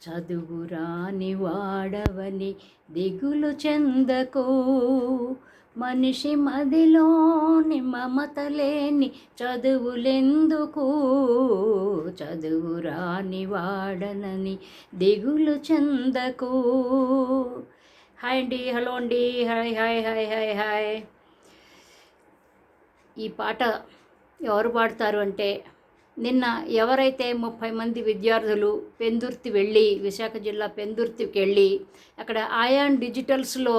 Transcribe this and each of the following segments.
చదువురాని వాడవని దిగులు చెందకో. మనిషి మదిలోని మమత లేని చదువులెందుకు? చదువురాని వాడనని దిగులు చెందకు. హాయ్ అండి హలో అండి hi hi hi hi hi. ఈ పాట ఎవరు పాడతారు అంటే నిన్న ఎవరైతే ముప్పై మంది విద్యార్థులు పెందుర్తి వెళ్ళి విశాఖ జిల్లా పెందుర్తికి వెళ్ళి అక్కడ ఆయాన్ డిజిటల్స్లో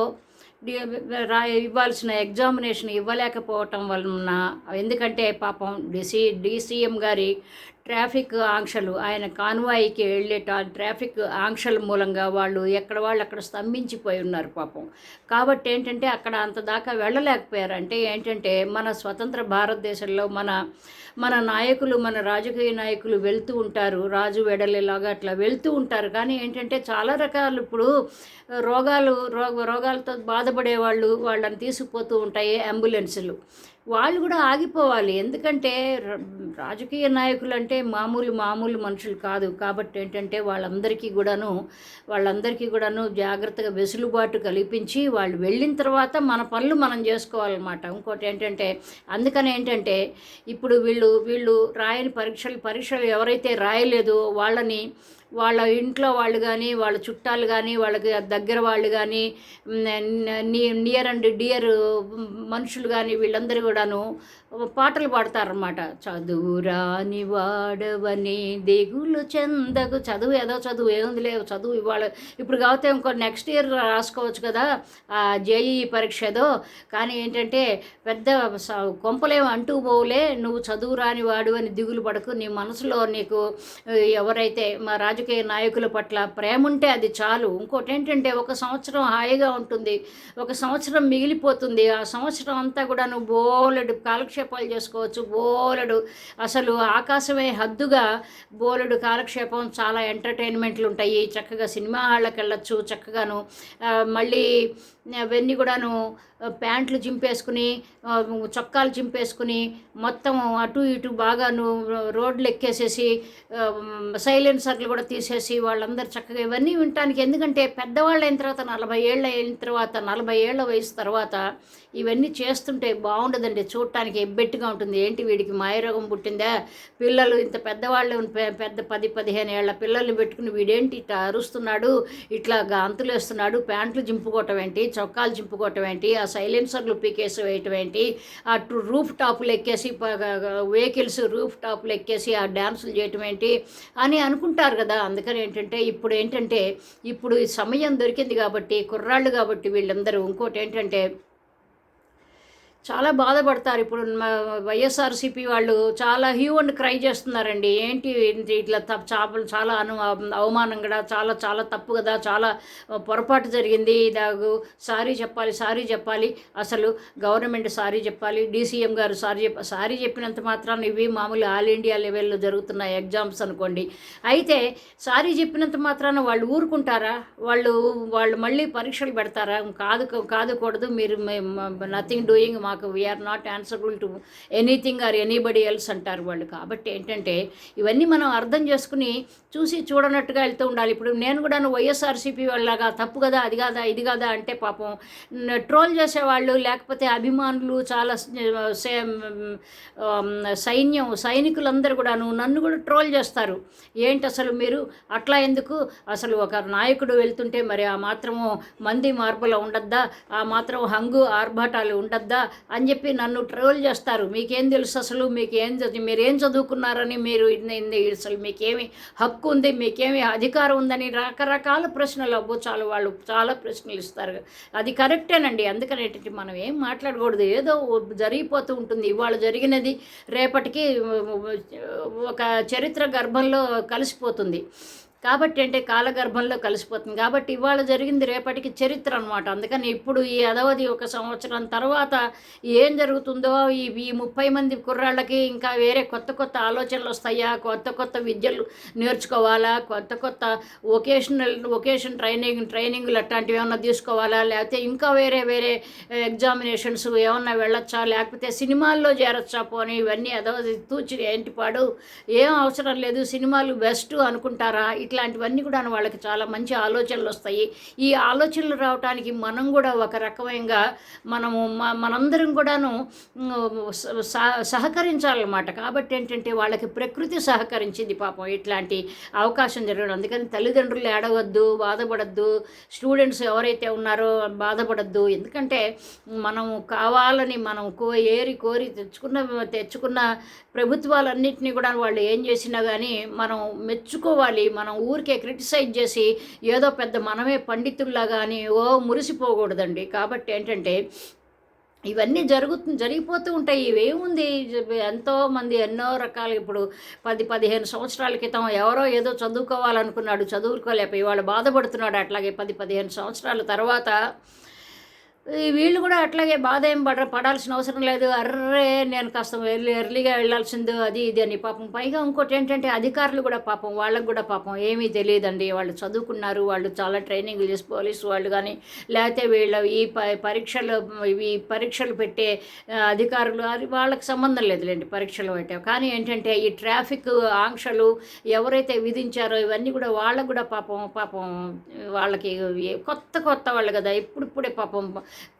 రా ఇవ్వాల్సిన ఎగ్జామినేషన్ ఇవ్వలేకపోవటం వలన ఎందుకంటే పాపం డిసి డిసిఎం గారి ట్రాఫిక్ ఆంక్షలు ఆయన కాన్వాయికి వెళ్ళేట ట్రాఫిక్ ఆంక్షల మూలంగా వాళ్ళు ఎక్కడ వాళ్ళు అక్కడ స్తంభించిపోయి ఉన్నారు పాపం. కాబట్టి ఏంటంటే అక్కడ అంత దాకా వెళ్ళలేకపోయారు అంటే ఏంటంటే మన స్వతంత్ర భారతదేశంలో మన మన నాయకులు మన రాజకీయ నాయకులు వెళ్తూ ఉంటారు. రాజు వెడలేలాగా అట్లా వెళ్తూ ఉంటారు. కానీ ఏంటంటే చాలా రకాలు ఇప్పుడు రోగాలు రోగ రోగాలతో బాధపడే వాళ్ళు వాళ్ళని తీసుకుపోతూ ఉంటాయి అంబులెన్సులు. వాళ్ళు కూడా ఆగిపోవాలి. ఎందుకంటే రాజకీయ నాయకులు అంటే మామూలు మామూలు మనుషులు కాదు. కాబట్టి ఏంటంటే వాళ్ళందరికీ కూడాను వాళ్ళందరికీ కూడాను జాగ్రత్తగా వెసులుబాటు కల్పించి వాళ్ళు వెళ్ళిన తర్వాత మన పనులు మనం చేసుకోవాలన్నమాట. ఇంకోటి ఏంటంటే అందుకని ఏంటంటే ఇప్పుడు వీళ్ళు వీళ్ళు రాయని పరీక్షలు పరీక్షలు ఎవరైతే రాయలేదో వాళ్ళని వాళ్ళ ఇంట్లో వాళ్ళు కానీ వాళ్ళ చుట్టాలు కానీ వాళ్ళకి దగ్గర వాళ్ళు కానీ నియర్ అండ్ డియర్ మనుషులు కానీ వీళ్ళందరూ కూడాను పాటలు పాడతారన్నమాట. చదువురాని వాడవని దిగులు చెందకు. చదువు ఏదో చదువు ఏముంది లేవు చదువు ఇవాళ ఇప్పుడు కాకపోతే ఇంకో నెక్స్ట్ ఇయర్ రాసుకోవచ్చు కదా ఆ జేఈ పరీక్ష ఏదో. కానీ ఏంటంటే పెద్ద కొంపలేం అంటూ పోవులే. నువ్వు చదువు రాని వాడు అని దిగులు పడకు. నీ మనసులో నీకు ఎవరైతే మా రాజు రాజకీయ నాయకుల పట్ల ప్రేమ ఉంటే అది చాలు. ఇంకోటి ఏంటంటే ఒక సంవత్సరం హాయిగా ఉంటుంది. ఒక సంవత్సరం మిగిలిపోతుంది. ఆ సంవత్సరం అంతా కూడా నువ్వు బోలెడు కాలక్షేపాలు చేసుకోవచ్చు. బోలెడు అసలు ఆకాశమే హద్దుగా బోలెడు కాలక్షేపం. చాలా ఎంటర్టైన్మెంట్లు ఉంటాయి. చక్కగా సినిమా హాళ్ళకి వెళ్ళచ్చు చక్కగాను మళ్ళీ అవన్నీ కూడాను ప్యాంట్లు చింపేసుకుని చొక్కాలు చింపేసుకుని మొత్తం అటు ఇటు బాగాను రోడ్లు ఎక్కేసేసి సైలెన్సర్లు కూడా తీసేసి వాళ్ళందరూ చక్కగా ఇవన్నీ వినటానికి ఎందుకంటే పెద్దవాళ్ళు అయిన తర్వాత నలభై ఏళ్ళు అయిన తర్వాత నలభై ఏళ్ళ వయసు తర్వాత ఇవన్నీ చేస్తుంటే బాగుండదండి. చూడటానికి ఎబ్బెట్టుగా ఉంటుంది. ఏంటి వీడికి మాయరోగం పుట్టిందా? పిల్లలు ఇంత పెద్దవాళ్ళు పెద్ద పది పదిహేను ఏళ్ళ పిల్లల్ని పెట్టుకుని వీడేంటి ఇట్లా అరుస్తున్నాడు? ఇట్లా గంతులు వేస్తున్నాడు ప్యాంట్లు చింపుకోవటం ఏంటి? చొక్కాలు చింపుకోవటం ఏంటి? ఆ సైలెన్సర్లు పీకేసి వేయటం ఏంటి? అటు రూఫ్ టాపులు ఎక్కేసి వెహికల్స్ రూఫ్ టాపులు ఎక్కేసి ఆ డ్యాన్సులు చేయటం ఏంటి? అని అనుకుంటారు కదా. అందుకని ఏంటంటే ఇప్పుడు ఏంటంటే ఇప్పుడు ఈ సమయం దొరికింది కాబట్టి కుర్రాళ్ళు కాబట్టి వీళ్ళందరూ ఇంకోటి ఏంటంటే చాలా బాధపడతారు ఇప్పుడు మా వైఎస్ఆర్సీపీ వాళ్ళు చాలా హ్యూ అండ్ క్రై చేస్తున్నారండి ఏంటి ఏంటి ఇట్లా తప్పు చేపలు చాలా అను అవమానం కూడా చాలా చాలా తప్పు కదా చాలా పొరపాటు జరిగింది దాగు సారీ చెప్పాలి సారీ చెప్పాలి అసలు గవర్నమెంట్ సారీ చెప్పాలి డీసీఎం గారు సారీ చెప్ప సారీ చెప్పినంత మాత్రాన ఇవి మామూలు ఆల్ ఇండియా లెవెల్లో జరుగుతున్న ఎగ్జామ్స్ అనుకోండి అయితే సారీ చెప్పినంత మాత్రాన వాళ్ళు ఊరుకుంటారా వాళ్ళు వాళ్ళు మళ్ళీ పరీక్షలు పెడతారా కాదు కాదుకూడదు మీరు నథింగ్ డూయింగ్ మాకు we're not answerable to anything or anybody else అంటారు వాళ్ళు. కాబట్టి ఏంటంటే ఇవన్నీ మనం అర్థం చేసుకుని చూసి చూడనట్టుగా వెళ్తూ ఉండాలి. ఇప్పుడు నేను కూడా వైఎస్ఆర్సీపీ వాళ్ళగా తప్పు కదా అది కాదా ఇది కాదా అంటే పాపం ట్రోల్ చేసేవాళ్ళు లేకపోతే అభిమానులు చాలా సైన్యం సైనికులందరూ కూడాను నన్ను కూడా ట్రోల్ చేస్తారు. ఏంటి అసలు మీరు? అట్లా ఎందుకు? అసలు ఒక నాయకుడు వెళ్తుంటే మరి ఆ మాత్రము మంది మార్పుల ఉండద్దా? ఆ మాత్రం హంగు ఆర్భాటాలు ఉండద్దా? అని చెప్పి నన్ను ట్రోల్ చేస్తారు. మీకేం తెలుసు అసలు? మీకేం మీరు మీరేం చదువుకున్నారని మీరు అసలు మీకేమి హక్కు ఉంది? మీకేమి అధికారం ఉందని రకరకాల ప్రశ్నలు అబ్బో చాలా వాళ్ళు చాలా ప్రశ్నలు ఇస్తారు. అది కరెక్టేనండి. అందుకని మనం ఏం మాట్లాడకూడదు. ఏదో జరిగిపోతూ ఉంటుంది. ఇవాళ జరిగినది రేపటికి ఒక చరిత్ర గర్భంలో కలిసిపోతుంది. కాబట్టి అంటే కాలగర్భంలో కలిసిపోతుంది. కాబట్టి ఇవాళ జరిగింది రేపటికి చరిత్ర అనమాట అందుకని ఇప్పుడు ఈ అదవది ఒక సంవత్సరం తర్వాత ఏం జరుగుతుందో ఈ ఈ ముప్పై మంది కుర్రాళ్ళకి ఇంకా వేరే కొత్త కొత్త ఆలోచనలు వస్తాయా? కొత్త కొత్త విద్యలు నేర్చుకోవాలా? కొత్త కొత్త వొకేషనల్ వొకేషన్ ట్రైనింగ్ ట్రైనింగ్లు అట్లాంటివి ఏమైనా తీసుకోవాలా? లేకపోతే ఇంకా వేరే వేరే ఎగ్జామినేషన్స్ ఏమన్నా వెళ్ళొచ్చా? లేకపోతే సినిమాల్లో చేరొచ్చా పోనీ? ఇవన్నీ అదవది తూచి ఏంటి పాడు? ఏం అవసరం లేదు. సినిమాలు బెస్ట్ అనుకుంటారా? ఇట్లాంటివన్నీ కూడా వాళ్ళకి చాలా మంచి ఆలోచనలు వస్తాయి. ఈ ఆలోచనలు రావడానికి మనం కూడా ఒక రకమైన మనము మనందరం కూడాను సహకరించాలన్నమాట. కాబట్టి ఏంటంటే వాళ్ళకి ప్రకృతి సహకరించింది పాపం ఇట్లాంటి అవకాశం జరగడం. అందుకని తల్లిదండ్రులు ఏడవద్దు బాధపడద్దు. స్టూడెంట్స్ ఎవరైతే ఉన్నారో బాధపడద్దు. ఎందుకంటే మనం కావాలని మనం కో ఏరి కోరి తెచ్చుకున్న తెచ్చుకున్న ప్రభుత్వాలన్నింటినీ కూడా వాళ్ళు ఏం చేసినా కానీ మనం మెచ్చుకోవాలి మనం ఊరికే క్రిటిసైజ్ చేసి ఏదో పెద్ద మనమే పండితుల్లా కానీ ఓ మురిసిపోకూడదండి. కాబట్టి ఏంటంటే ఇవన్నీ జరుగుతు జరిగిపోతూ ఉంటాయి. ఇవేముంది? ఎంతో మంది ఎన్నో రకాలు ఇప్పుడు పది పదిహేను సంవత్సరాల క్రితం ఎవరో ఏదో చదువుకోవాలనుకున్నాడు చదువుకోలేకపోయి వాళ్ళు బాధపడుతున్నాడు. అట్లాగే పది పదిహేను సంవత్సరాల తర్వాత వీళ్ళు కూడా అట్లాగే బాధ ఏం పడ పడాల్సిన అవసరం లేదు. అర్రే నేను కాస్త ఎర్లీ ఎర్లీగా వెళ్ళాల్సింది అది ఇది అని పాపం. పైగా ఇంకోటి ఏంటంటే అధికారులు కూడా పాపం వాళ్ళకు కూడా పాపం. ఏమీ తెలియదండి. వాళ్ళు చదువుకున్నారు వాళ్ళు చాలా ట్రైనింగ్ చేసి పోలీసు వాళ్ళు కానీ లేకపోతే వీళ్ళ ఈ ప పరీక్షలు ఈ పరీక్షలు పెట్టే అధికారులు అది వాళ్ళకి సంబంధం లేదులేండి పరీక్షలు పెట్టే. కానీ ఏంటంటే ఈ ట్రాఫిక్ ఆంక్షలు ఎవరైతే విధించారో ఇవన్నీ కూడా వాళ్ళకు కూడా పాపం పాపం వాళ్ళకి కొత్త కొత్త వాళ్ళు కదా. ఇప్పుడిప్పుడే పాపం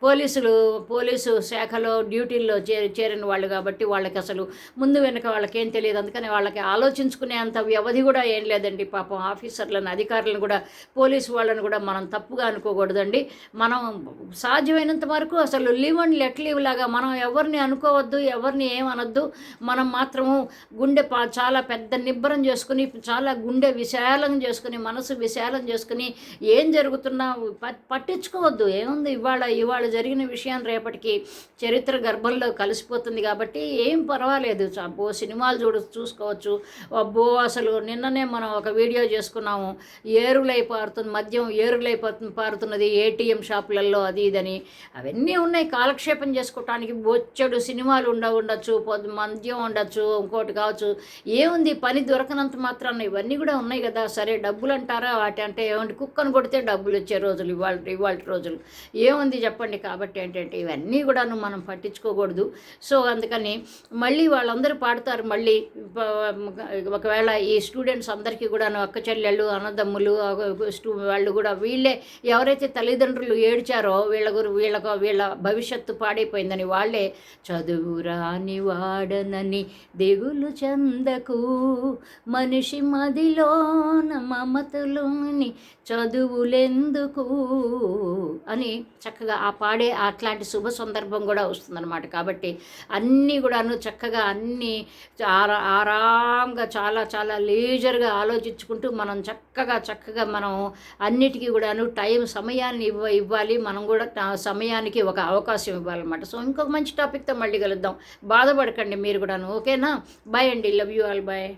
పోలీసులు పోలీసు శాఖలో డ్యూటీల్లో చే చేరిన వాళ్ళు కాబట్టి వాళ్ళకి అసలు ముందు వెనక వాళ్ళకి ఏం తెలియదు. అందుకని వాళ్ళకి ఆలోచించుకునే అంత వ్యవధి కూడా ఏం లేదండి. పాపం ఆఫీసర్లను అధికారులను కూడా పోలీసు వాళ్ళని కూడా మనం తప్పుగా అనుకోకూడదండి. మనం సాధ్యమైనంత వరకు అసలు లీవ్ అండ్ లెట్ లీవ్ లాగా మనం ఎవరిని అనుకోవద్దు ఎవరిని ఏమనొద్దు. మనం మాత్రము గుండె పా చాలా పెద్ద నిబ్బరం చేసుకుని చాలా గుండె విశాలం చేసుకుని మనసు విశాలం చేసుకుని ఏం జరుగుతున్నా ప- పట్టించుకోవద్దు. ఏముంది? ఇవాళ ఇవాళ జరిగిన విషయం రేపటికి చరిత్ర గర్భంలో కలిసిపోతుంది కాబట్టి ఏం పర్వాలేదు. అబ్బో సినిమాలు చూడ చూసుకోవచ్చు. అబ్బో అసలు నిన్ననే మనం ఒక వీడియో చేసుకున్నాము. ఏరులై పారుతుంది మద్యం ఏరులై పారుతున్నది ఏటీఎం షాపులలో అది ఇదని. అవన్నీ ఉన్నాయి కాలక్షేపం చేసుకోవటానికి బొచ్చడు సినిమాలు ఉండ ఉండొచ్చు పొద్దు మద్యం ఉండొచ్చు ఇంకోటి కావచ్చు. ఏముంది? పని దొరకనంత మాత్రాన ఇవన్నీ కూడా ఉన్నాయి కదా. సరే డబ్బులు అంటారా? వాటి అంటే ఏమంటే కుక్కను కొడితే డబ్బులు వచ్చే రోజులు ఇవాళ ఇవాళ రోజులు. ఏముంది చెప్పండి కాబట్టి ఏంటంటే ఇవన్నీ కూడాను మనం పట్టించుకోకూడదు. సో అందుకని మళ్ళీ వాళ్ళందరూ పాడతారు మళ్ళీ. ఒకవేళ ఈ స్టూడెంట్స్ అందరికీ కూడాను అక్క చెల్లెళ్ళు అన్నదమ్ములు స్టూ వాళ్ళు కూడా వీళ్ళే ఎవరైతే తల్లిదండ్రులు ఏడ్చారో వీళ్ళ గురు వీళ్ళకు వీళ్ళ భవిష్యత్తు పాడైపోయిందని వాళ్ళే చదువు రాని వాడనని దిగులు చెందకు. మనిషి మదిలోన మమతలోని చదువులెందుకు అని చక్కగా ఆ పాడే అట్లాంటి శుభ సందర్భం కూడా వస్తుందన్నమాట. కాబట్టి అన్నీ కూడాను చక్కగా అన్నీ ఆరా ఆరాంగా చాలా చాలా లేజర్గా ఆలోచించుకుంటూ మనం చక్కగా చక్కగా మనం అన్నిటికీ కూడాను టైం సమయాన్ని ఇవ్వ ఇవ్వాలి. మనం కూడా సమయానికి ఒక అవకాశం ఇవ్వాలన్నమాట. సో ఇంకొక మంచి టాపిక్తో మళ్ళీ కలుద్దాం. బాధపడకండి మీరు కూడాను. ఓకేనా? బాయ్ అండి. Love you all. బాయ్.